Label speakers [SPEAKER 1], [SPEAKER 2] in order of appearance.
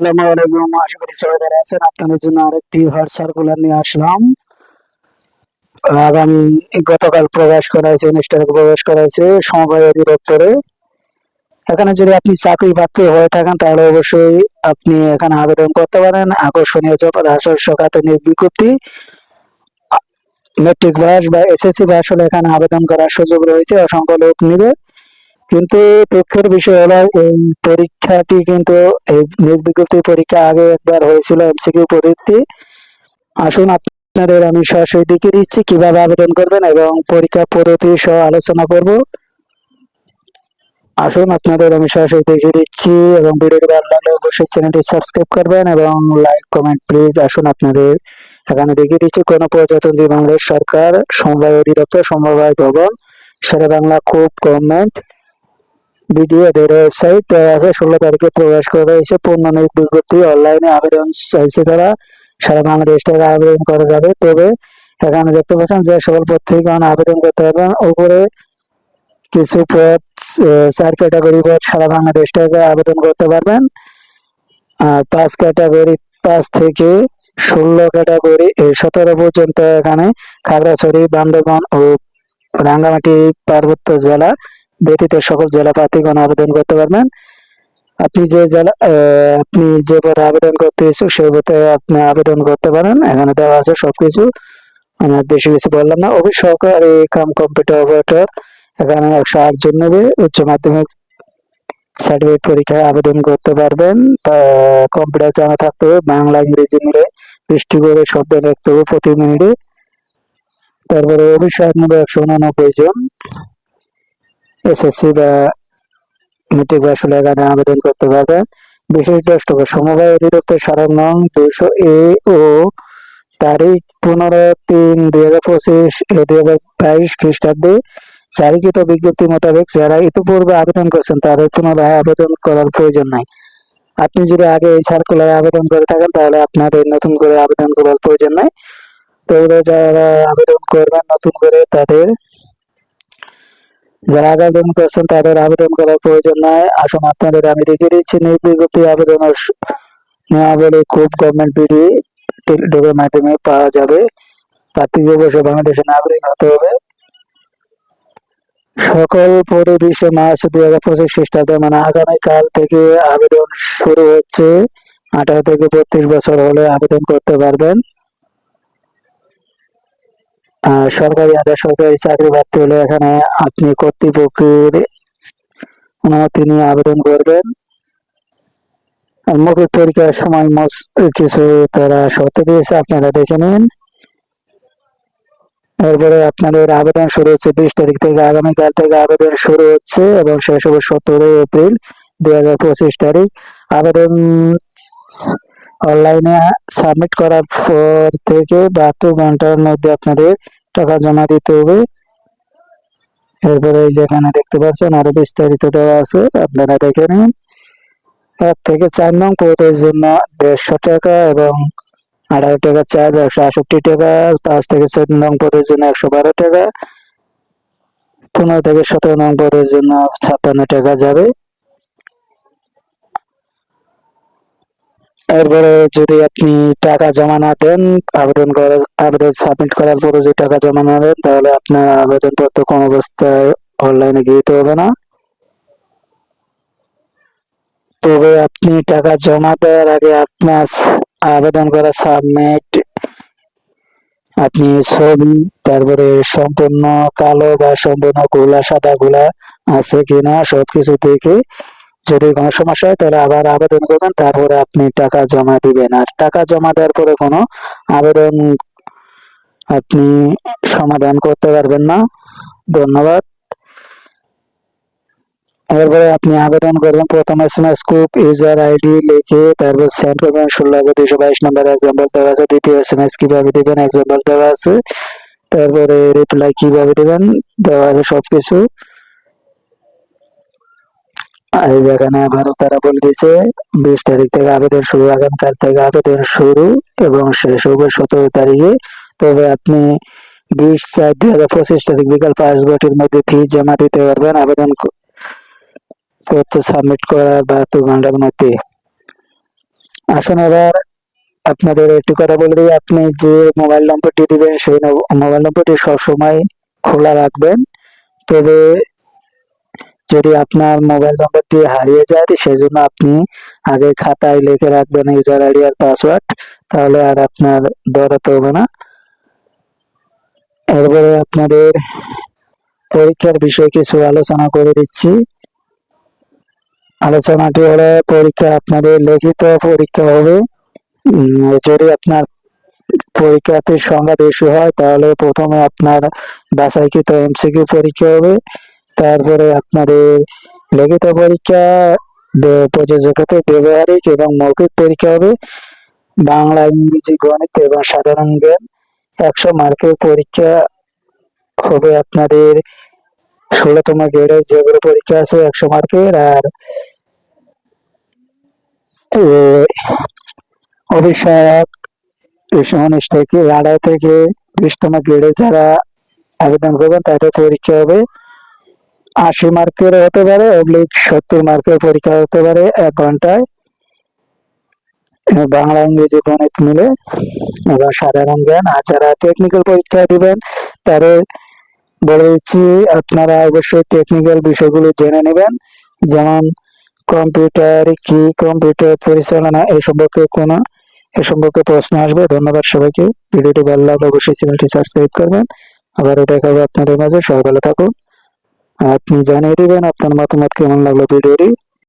[SPEAKER 1] আসসালামু আলাইকুম। আশা করি সবাই আছেন। আপনাদের জন্য আরেকটি হার্ট সার্কুলার নিয়ে আসলাম। আগামী গতকাল প্রকাশ করা হয়েছে অনুষ্ঠানে প্রকাশ করা হয়েছে সমবায় অধিদপ্তরে। এখানে যদি আপনি চাকরি প্রাপ্তি হয়ে থাকেন, তাহলে অবশ্যই আপনি এখানে আবেদন করতে পারেন। আকর্ষণীয় জব রাজস্ব খাতে বিজ্ঞপ্তি। মেট্রিক পাস বা এসএসসি পাস হলে এখানে আবেদন করার সুযোগ রয়েছে। অসংখ্য লোক নিবে। কিন্তু দুঃখের বিষয় হলো, এই পরীক্ষাটি কিন্তু এই নিয়োগ বিজ্ঞপ্তি পরীক্ষা আগে একবার হয়েছিল এমসিকিউ পদ্ধতি। আসুন আপনাদের, আমি সরাসরি দেখিয়ে দিচ্ছি কীভাবে আবেদন করবেন এবং পরীক্ষা পদ্ধতি সহ আলোচনা করব। আসুন আপনাদের, আমি সরাসরি দেখিয়ে দিচ্ছি এবং ভিডিওটি ভালো লাগলে অবশ্যই চ্যানেলটি সাবস্ক্রাইব করবেন এবং লাইক, কমেন্ট প্লিজ। আসুন আপনাদের, এখানে দেখিয়ে দিচ্ছি কোন প্রজাতন্ত্রী বাংলাদেশ সরকার সমবায় অধিদপ্তর, সমবায় ভবন সারা বাংলা খুব গভর্নমেন্ট। ভিডিও এদের ওয়েবসাইট আছে, ষোলো তারিখে প্রকাশ করা হয়েছে। পূর্ণ নিয়োগ বিজ্ঞপ্তি অনলাইনে আবেদন চাইছে তারা। সারা বাংলাদেশ থেকে আবেদন করা যাবে। তবে এখানে দেখতে পাচ্ছেন যে সকল পত্রিকা আবেদন করতে পারবেন উপরে কিছু পদ চার ক্যাটাগরি পদ সারা বাংলাদেশ থেকে আবেদন করতে পারবেন। আর পাঁচ ক্যাটাগরি পাঁচ থেকে ষোলো ক্যাটাগরি সতেরো পর্যন্ত এখানে খাগড়াছড়ি, বান্দরবান ও রাঙ্গামাটি পার্বত্য জেলা ব্যতীত সকল জেলা প্রার্থীগণ আবেদন করতে পারবেন। আপনি যে জেলা আপনি যে পদে আবেদন করতে ইচ্ছুক, সেই পদে আপনি আবেদন করতে পারেন। এখানে দেওয়া আছে সবকিছু। আমার বেশি কিছু বললাম না। অফিস সহকারী কাম কম্পিউটার অপারেটর, এখানে একশো আট জন নেবে। উচ্চ মাধ্যমিক সার্টিফিকেট পরীক্ষায় আবেদন করতে পারবেন। তা, কম্পিউটার জানা থাকতে হবে। বাংলা, ইংরেজি মিলে বৃষ্টি করে শব্দ লিখতে হবে প্রতি মিনিটে। তারপরে অভিষেক নেবে একশো উননব্বই জন। এসএসসি বা মেট্রিক পাস হলে এখানে আবেদন করতে পারবে বিশেষ দ্রষ্টব্য, সমবায় অধিদপ্তর সাধারণ নং দুইশো এ ও তারিখ পনেরো তিন দুই হাজার পঁচিশ দুই হাজার বাইশ খ্রিস্টাব্দে জারিকৃত বিজ্ঞপ্তি মোতাবেক যারা ইতিপূর্বে আবেদন করছেন, তাদের পুনরায় আবেদন করার প্রয়োজন নাই। আপনি যদি আগে এই সার্কুলারে আবেদন করে থাকেন, তাহলে আপনাদের নতুন করে আবেদন করার প্রয়োজন নাই। তো যারা আবেদন করবেন নতুন করে, তাদের যারা আবেদন করছেন তাদের আবেদন করার প্রয়োজন নাই। আসুন আপনাদের আমি দেখিয়ে দিচ্ছি বিজ্ঞপ্তি আবেদনের স- নিয়মাবলী খুব গভর্নমেন্ট বিডি টেলিটকের মাধ্যমে পাওয়া যাবে। প্রার্থীকে অবশ্যই বাংলাদেশের নাগরিক হতে হবে। সকল পদে বিশে মার্চ দুই হাজার পঁচিশ খ্রিস্টাব্দে মানে আগামীকাল থেকে আবেদন শুরু হচ্ছে। আঠারো থেকে বত্রিশ বছর হলে আবেদন করতে পারবেন। সরকারি আধা সরকারি চাকরি প্রার্থী হলে এখানে আপনি কর্তৃপক্ষের অনুমতি নিয়ে আবেদন করবেন। মৌখিক পরীক্ষার সময় কিছু তারা শর্ত দিয়েছে, আপনারা দেখে নিন। এরপরে আপনাদের আবেদন শুরু হচ্ছে বিশ তারিখ থেকে, আগামীকাল থেকে আবেদন শুরু হচ্ছে এবং শেষ হবে সতেরোই এপ্রিল দুই হাজার পঁচিশ তারিখ। আবেদন অনলাইনে সাবমিট করার পর থেকে বাহাত্তর ঘণ্টার মধ্যে আপনাদের টাকা জমা দিতে হবে। এরপরে এই যে এখানে দেখতে পাচ্ছেন আরও বিস্তারিত দেওয়া আছে, আপনারা দেখে নিন। এক থেকে চার নং পদের জন্য দেড়শো টাকা এবং আড়াই টাকা চার্জ একশো আষট্টি টাকা, পাঁচ থেকে চোদ্দ নং পদের জন্য একশো বারো টাকা, পনেরো থেকে সতেরো নং পদের জন্য ছাপ্পান্ন টাকা যাবে। এরপরে যদি আপনি টাকা জমা না দেন, আবেদন করার, আবেদন সাবমিট করার পরে যদি টাকা জমা না দেন, তাহলে আপনার আবেদনপত্র কোনো অবস্থায় অনলাইনে গৃহীত হবে না। তবে আপনি টাকা জমা দেওয়ার আগে আপনার আবেদন করা সাবমিট আপনি ছবি, তারপরে সম্পূর্ণ কালো বা সম্পূর্ণ গোলা, সাদা গোলা আছে কিনা সবকিছু দেখে যদি কোনো সমস্যা হয়, তাহলে আবার আবেদন করবেন, তারপরে আপনি টাকা জমা দিবেন। আর টাকা জমা দেওয়ার পরে কোনো আবেদন আপনি সমাধান করতে পারবেন না। ধন্যবাদ। এরপরে আপনি আবেদন করবেন, প্রথম S M S coop user ID লিখে, তারপর সেন্ড করবেন, ষোলো হাজার দুইশো বাইশ নম্বর এক্সাম্পল দেওয়া আছে, দ্বিতীয় এস এম এস কীভাবে দিবেন এক্সাম্পল দেওয়া আছে, তারপরে রিপ্লাই কীভাবে দেবেন, দেওয়া আছে সবকিছু। এই যেখানে আবারও তারা বলে দিয়েছে, বিশ তারিখ থেকে আবেদন শুরু, আগামীকাল থেকে আবেদন শুরু এবং শেষ হবে সতেরো তারিখে। তবে আপনি বিশ চার দুই হাজার পঁচিশ তারিখ বিকাল পাঁচ ঘটির মধ্যে ফি জমা দিতে পারবেন, আবেদন পত্র সাবমিট করার বাহাত্তর ঘণ্টার মধ্যে। আসুন এবার আপনাদের একটি কথা বলে দিই, আপনি যে মোবাইল নম্বরটি দিবেন, সেই মোবাইল নম্বরটি সবসময় খোলা রাখবেন। তবে যদি আপনার মোবাইল নম্বরটি হারিয়ে যায় সেজন্য আপনি আগে খাতায় লিখে রাখবেন ইউজার আইডি আর পাসওয়ার্ড তাহলে আর আপনার দৌড়াতে হবে না। এরপরে আপনাদের পরীক্ষার বিষয়ে কিছু আলোচনা করে দিচ্ছি। আলোচনাটি হলো পরীক্ষা আপনাদের লিখিত পরীক্ষা হবে। যদি আপনার পরীক্ষার্থীর সংখ্যা বেশি হয়, তাহলে প্রথমে আপনার বাছাইকৃত এমসিকিউ পরীক্ষা হবে। তারপরে আপনাদের লিখিত পরীক্ষা প্রযোজকতে ব্যবহারিক এবং মৌখিক পরীক্ষা হবে। বাংলা, ইংরেজি, গণিত এবং সাধারণ জ্ঞান। একশো মার্কের পরীক্ষা হবে আপনাদের। ষোলোতম গ্রেডের যেগুলো পরীক্ষা আছে, একশো মার্কের। আর অভিষেক উনিশ থেকে আড়াই থেকে বিশতম গ্রেডে যারা আবেদন করবেন, তাদের পরীক্ষা হবে। আশি মার্কের হতে পারে অবলিক সত্তর মার্কের পরীক্ষা হতে পারে এক ঘন্টায়। বাংলা, ইংরেজি, গণিত মিলে এবং সাধারণ জ্ঞান আর যারা টেকনিক্যাল পরীক্ষা দিবেন। তাদের বলে দিচ্ছি, আপনারা অবশ্যই টেকনিক্যাল বিষয়গুলো জেনে নেবেন। যেমন কম্পিউটার কি, কম্পিউটার পরিচালনা এই সম্পর্কে কোনো, এ সম্পর্কে প্রশ্ন আসবে। ধন্যবাদ সবাইকে। ভিডিওটি ভালো লাগলে অবশ্যই চ্যানেলটি সাবস্ক্রাইব করবেন। আবারও দেখা হবে আপনাদের মাঝে। সবাই ভালো থাকুন আর আপনি জানিয়ে দিবেন আপনার মতামত কেমন লাগল ভিডিওটি